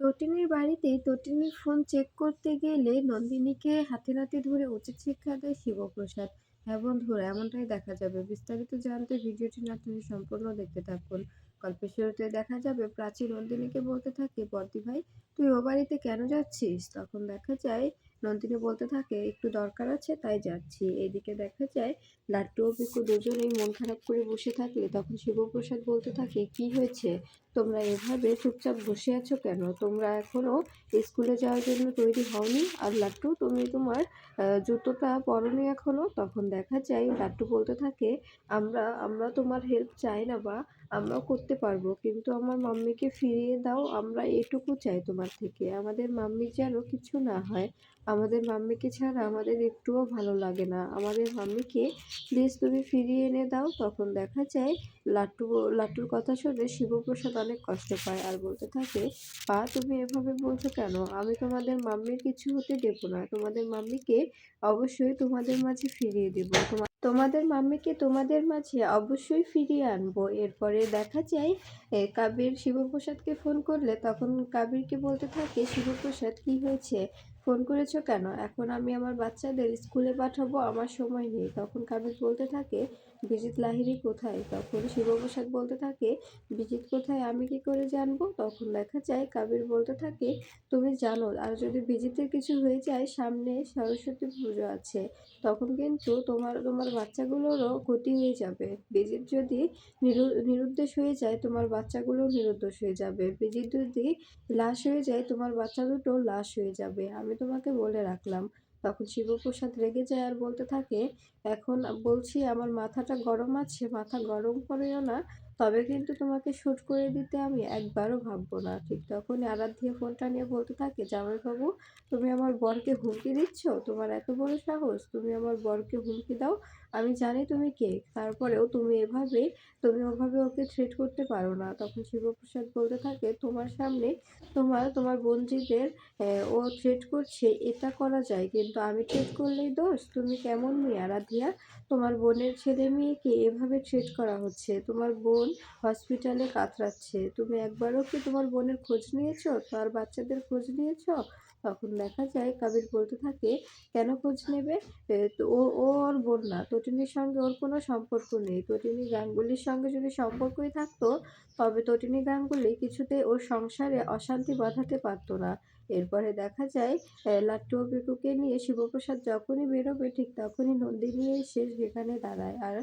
তটিনীর বাড়িতে তটিনীর phone check করতে গেলে নন্দিনীকে হাতে নাতে ধরে উচিত শিক্ষা দেয় শিবপ্রসাদ। হ্যাঁ বন্ধুরা, এমনটাই দেখা যাবে। বিস্তারিত জানতে ভিডিওটি না তুমি সম্পূর্ণ দেখতে থাকুন। গল্পের শুরুতে দেখা যাবে প্রাচী নন্দিনীকে বলতে থাকে, বর্দি ভাই, তুই ও বাড়িতে কেন যাচ্ছিস? তখন দেখা যায় নন্দিনী বলতে থাকে, একটু দরকার আছে, তাই যাচ্ছি। এদিকে দেখা যায় লাট্টু ও পিকু দুজনেই মন খারাপ করে বসে থাকলে তখন শিবপ্রসাদ বলতে থাকে, কি হয়েছে? তোমরা এভাবে চুপচাপ বসে আছো কেন? তোমরা এখনও স্কুলে যাওয়ার জন্য তৈরি হওনি। আর লাট্টু তুমি তোমার জুতোটা পরনি এখনও? তখন দেখা যায় লাট্টু বলতে থাকে, আমরা আমরা তোমার হেল্প চাই না বা আমরাও করতে পারব। কিন্তু আমার মাম্মিকে ফিরিয়ে দাও, আমরা এটুকু চাই তোমার থেকে। আমাদের মাম্মি যেন কিছু না হয়, আমাদের মাম্মিকে ছাড়া আমাদের একটুও ভালো লাগে না। আমাদের মাম্মিকে প্লিজ তুমি ফিরিয়ে এনে দাও, তখন দেখা যায় লাট্টু লাট্টুর কথা শুনে শিবপ্রসাদ অনেক কষ্ট পায় আর বলতে থাকে, পা, তুমি এভাবে বলছো কেন? আমি তোমাদের মাম্মির কিছু হতে দেবো না। তোমাদের মাম্মিকে অবশ্যই তোমাদের মাঝে ফিরিয়ে দেব। তোমাদের মাম্মিকে তোমাদের মাঝে অবশ্যই ফিরিয়ে আনব। এরপরে দেখা যায় কাবির শিবপ্রসাদকে ফোন করলে তখন কাবিরকে বলতে থাকে, শিবপ্রসাদ, কি হয়েছে? ফোন করেছ কেন? এখন আমি আমার বাচ্চাদের স্কুলে পাঠাবো, আমার সময় নেই। তখন কাবির বলতে থাকে বিজিত লাহিড়ী কোথায়? তখন শিবপ্রসাদ বলতে থাকে, বিজিত কোথায়? আমি কি করে জানব? তখন দেখা যায়, কাবির বলতে থাকে, তুমি জানো, আর যদি বিজিতের কিছু হয়ে যায়, সামনে সরস্বতী পুজো আছে। তখন কিন্তু তোমার তোমার বাচ্চাগুলোরও ক্ষতি হয়ে যাবে। বিজিত যদি নিরু, নিরুদ্দেশ হয়ে যায়, তোমার বাচ্চাগুলো নিরুদ্দেশ হয়ে যাবে। বিজিত যদি লাশ হয়ে যায়, তোমার বাচ্চা দুটো লাশ হয়ে যাবে। আমি তোমাকে বলে রাখলাম। তখন শিবপ্রসাদ রেগে যায় আর বলতে থাকে, এখন বলছি আমার মাথাটা গরম আছে, মাথা গরম করেও না, তবে কিন্তু তোমাকে শ্যুট করে দিতে আমি একবারও ভাববো না। ঠিক তখনই আরাধ্যা ফোনটা নিয়ে বলতে থাকে, জামাইবাবু, তুমি আমার বরকে হুমকি দিচ্ছ? তোমার এত বড় সাহস, তুমি আমার বরকে হুমকি দাও আমি জানি তুমি কে তারপরেও তুমি এভাবে তুমি ওভাবে ওকে থ্রেট করতে পারো না। তখন শিবপ্রসাদ বলতে থাকে তোমার সামনে তোমার তোমার বোনজিদের আহ, ও থ্রেট করছে এটা করা যায় কিন্তু আমি থ্রেট করলেই দোষ। তুমি কেমন মেয়ে আরাধিয়া তোমার বোনের ছেলে মেয়েকে এভাবে ট্রিট করা হচ্ছে। তোমার বোন হসপিটালে কাতরাচ্ছে। তুমি একবারও কি তোমার বোনের খোঁজ নিয়েছো? তার বাচ্চাদের খোঁজ নিয়েছো? তখন দেখা যায় কাবির বলতে থাকে, কেন খোঁজ নেবে? তো ও ওর বোন না, তটিনীর সঙ্গে ওর কোনো সম্পর্ক নেই। তটিনী গাঙ্গুলির সঙ্গে যদি সম্পর্কই থাকতো, তবে তটিনী গাঙ্গুলি কিছুতেই ওর সংসারে অশান্তি বাঁধাতে পারতো না। এরপরে দেখা যায় লাট্টু পিকুকে নিয়ে শিবপ্রসাদ যখনই বেরোবে, ঠিক তখনই নন্দিনী এসে সেখানে দাঁড়ায়। আর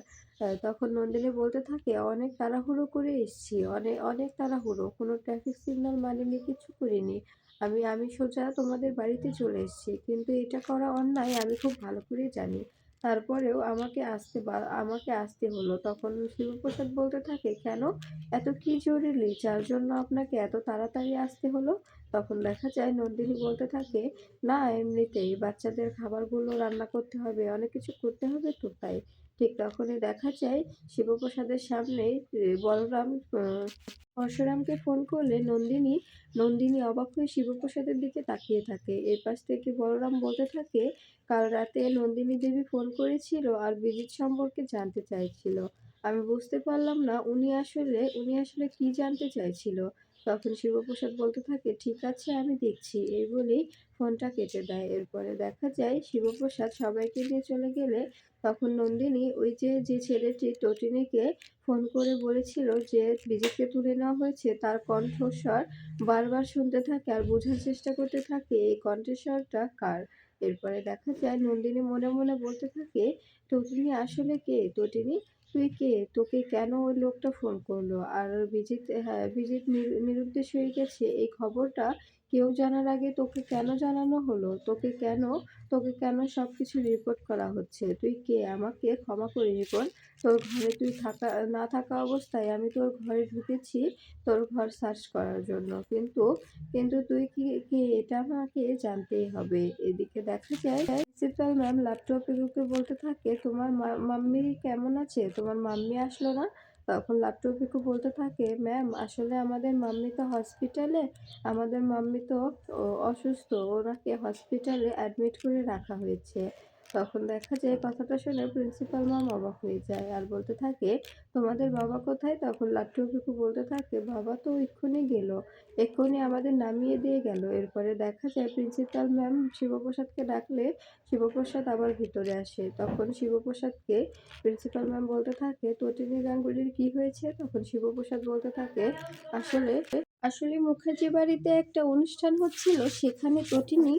তখন নন্দিনী বলতে থাকে, অনেক তাড়াহুড়ো করে এসেছি অনেক অনেক তাড়াহুড়ো, কোনো ট্রাফিক সিগন্যাল মানিনি, কিছু করিনি। আমি আমি সোজা তোমাদের বাড়িতে চলে এসেছি। কিন্তু এটা করা অন্যায়, আমি খুব ভালো করে জানি। তারপরেও আমাকে আসতে বা- আমাকে আসতে হলো। তখন শিবপ্রসাদ বলতে থাকে, কেন? এত কি জরুরি? যার জন্য আপনাকে এত তাড়াতাড়ি আসতে হলো? তখন দেখা যায়, নন্দিনী বলতে থাকে, না, এমনিতেই বাচ্চাদের খাবারগুলো রান্না করতে হবে, অনেক কিছু করতে হবে তো তাই। ঠিক তখনই দেখা যায় শিবপ্রসাদের সামনেই এ, বলরাম পরশুরামকে ফোন করলে নন্দিনী নন্দিনী অবাক হয়ে শিবপ্রসাদের দিকে তাকিয়ে থাকে। এর পাশ থেকে বলরাম বলতে থাকে কাল রাতে নন্দিনী দেবী ফোন করেছিল আর বিজিত সম্পর্কে জানতে চাইছিল। আমি বুঝতে পারলাম না উনি আসলে উনি আসলে কি জানতে চাইছিল? তখন শিবপ্রসাদ বলতে থাকে, ঠিক আছে, আমি দেখছি। এই বলেই ফোনটা কেটে দেয়। এরপরে দেখা যায়, শিবপ্রসাদ সবাইকে নিয়ে চলে গেলে তখন নন্দিনী ওই যে যে ছেলেটি টটিনিকে ফোন করে বলেছিল যে বিজিতকে তুলে নেওয়া হয়েছে, তার কণ্ঠস্বর বারবার শুনতে থাকে আর বোঝার চেষ্টা করতে থাকে, এই কণ্ঠস্বরটা কার? এরপরে দেখা যায়, নন্দিনী মনে মনে বলতে থাকে, টটিনি আসলে কে? টটিনি তুই কে? তোকে কেন ওই লোকটা ফোন করল? আর বিজিত হ্যাঁ নির- নিরুদ্দেশ হয়ে গেছে। এই খবরটা কেউ জানার আগে তোকে কেন জানানো হলো? তোকে কেন তোকে কেন সব কিছু রিপোর্ট করা হচ্ছে? তুই কে? আমাকে ক্ষমা করে রিপোর্ট তোর ঘরে তুই থাকা, না থাকা অবস্থায় আমি তোর ঘরে ঢুকেছি তোর ঘর সার্চ করার জন্য। কিন্তু কিন্তু তুই কি, কে এটা আমাকে জানতেই হবে? এদিকে দেখা যায় প্রিন্সিপাল ম্যাম ল্যাপটপে ঢুকে বলতে থাকে, তোমার মাম্মি কেমন আছে? তোমার মাম্মি আসলো না? তখন ল্যাপটপ পিকু বলতে থাকে ম্যাম আসলে আমাদের মাম্মি তো হসপিটালে আমাদের মাম্মি তো অসুস্থ। ওনাকে হসপিটালে অ্যাডমিট করে রাখা হয়েছে। তখন দেখা যায় কথাটা শুনে প্রিন্সিপাল ম্যাম অবাক হয়ে যায় আর বলতে থাকে, তোমাদের বাবা কোথায়? তখন লাট্টু পিকু বলতে থাকে, বাবা তো এক্ষুনি গেল, এক্ষুনি আমাদের নামিয়ে দিয়ে গেল। এরপরে দেখা যায় প্রিন্সিপাল ম্যাম শিবপ্রসাদকে ডাকলে শিবপ্রসাদ আবার ভিতরে আসে। তখন শিবপ্রসাদকে প্রিন্সিপাল ম্যাম বলতে থাকে তটিনী গাঙ্গুলির কি হয়েছে? তখন শিবপ্রসাদ বলতে থাকে, আসলে আসলে মুখার্জি বাড়িতে একটা অনুষ্ঠান হচ্ছিল, সেখানে তটিনী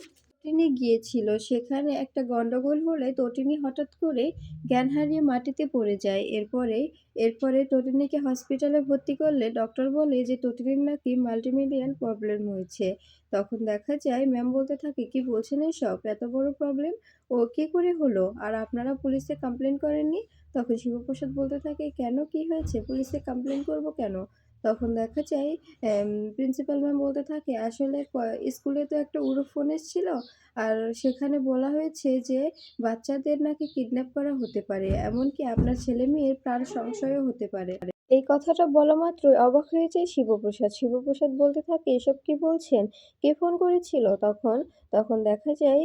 তটিনী গিয়েছিল, সেখানে একটা গন্ডগোল হলে তটিনী হঠাৎ করে জ্ঞান হারিয়ে মাটিতে পড়ে যায়। এরপরে এরপরে তটিনীকে হসপিটালে ভর্তি করলে ডক্টর বলে যে তটিনীর নাকি মাল্টিমিডিয়াল প্রবলেম হয়েছে। তখন দেখা যায়, ম্যাম বলতে থাকে, কি বলছেন সব এত বড় প্রবলেম? ও কি করে হলো? আর আপনারা পুলিশে কমপ্লেন করেননি? তখন শিবপ্রসাদ বলতে থাকে, কেন? কি হয়েছে? পুলিশে কমপ্লেন করব কেন? তখন দেখা যায় প্রিন্সিপাল ম্যাম বলতে থাকে, আসলে স্কুলে তো একটা উড়ো ফোন এসেছিল আর সেখানে বলা হয়েছে যে, বাচ্চাদের নাকি কিডন্যাপ করা হতে পারে, এমনকি আপনার ছেলে মেয়ের প্রাণ সংশয়ও হতে পারে। এই কথাটা বলা মাত্রই অবাক হয়ে যায় শিবপ্রসাদ। শিবপ্রসাদ বলতে থাকে, এসব কি বলছেন? কে ফোন করেছিল? তখন তখন দেখা যায়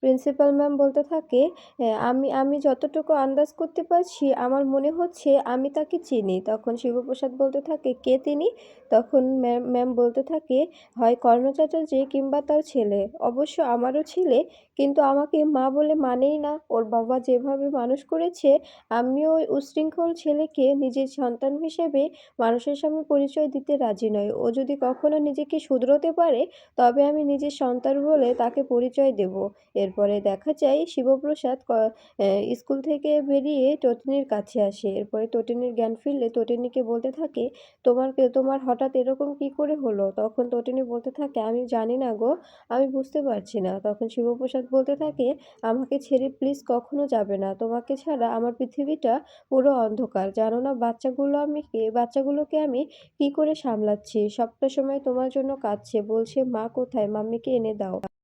প্রিন্সিপাল ম্যাম বলতে থাকে "হ্যাঁ, আমি আমি যতটুকু আন্দাজ করতে পারছি আমার মনে হচ্ছে আমি তাকে চিনি। তখন শিবপ্রসাদ বলতে থাকে কে তিনি? তখন ম্যাম ম্যাম বলতে থাকে হয় কর্ণ চ্যাটার্জি কিংবা তার ছেলে। অবশ্য আমারও ছেলে কিন্তু আমাকে মা বলে মানেই না। ওর বাবা যেভাবে মানুষ করেছে আমিও ওই উচ্ছৃঙ্খল ছেলেকে নিজের সন্তান হিসেবে মানুষের সামনে পরিচয় দিতে রাজি নয় ও যদি কখনো নিজেকে শুধরোতে পারে তবে আমি নিজের সন্তান বলে তাকে পরিচয় দেব। এরপরে দেখা যায় শিবপ্রসাদ স্কুল থেকে বেরিয়ে তটিনীর কাছে আসে। এরপরে তটিনীর জ্ঞান ফিরলে তটিনীকে বলতে থাকে, তোমার তোমার হঠাৎ এরকম কি করে হলো? তখন তটিনী বলতে থাকে, আমি জানি না গো, আমি বুঝতে পারছি না। তখন শিবপ্রসাদ বলতে থাকে, আমাকে ছেড়ে প্লিজ কখনো যাবে না। তোমাকে ছাড়া আমার পৃথিবীটা পুরো অন্ধকার। জানো না বাচ্চাগুলো আমি বাচ্চাগুলোকে আমি কি করে সামলাচ্ছি? সবটা সময় তোমার জন্য কাঁদছে। বলছে, মা কোথায়? মাম্মিকে এনে দাও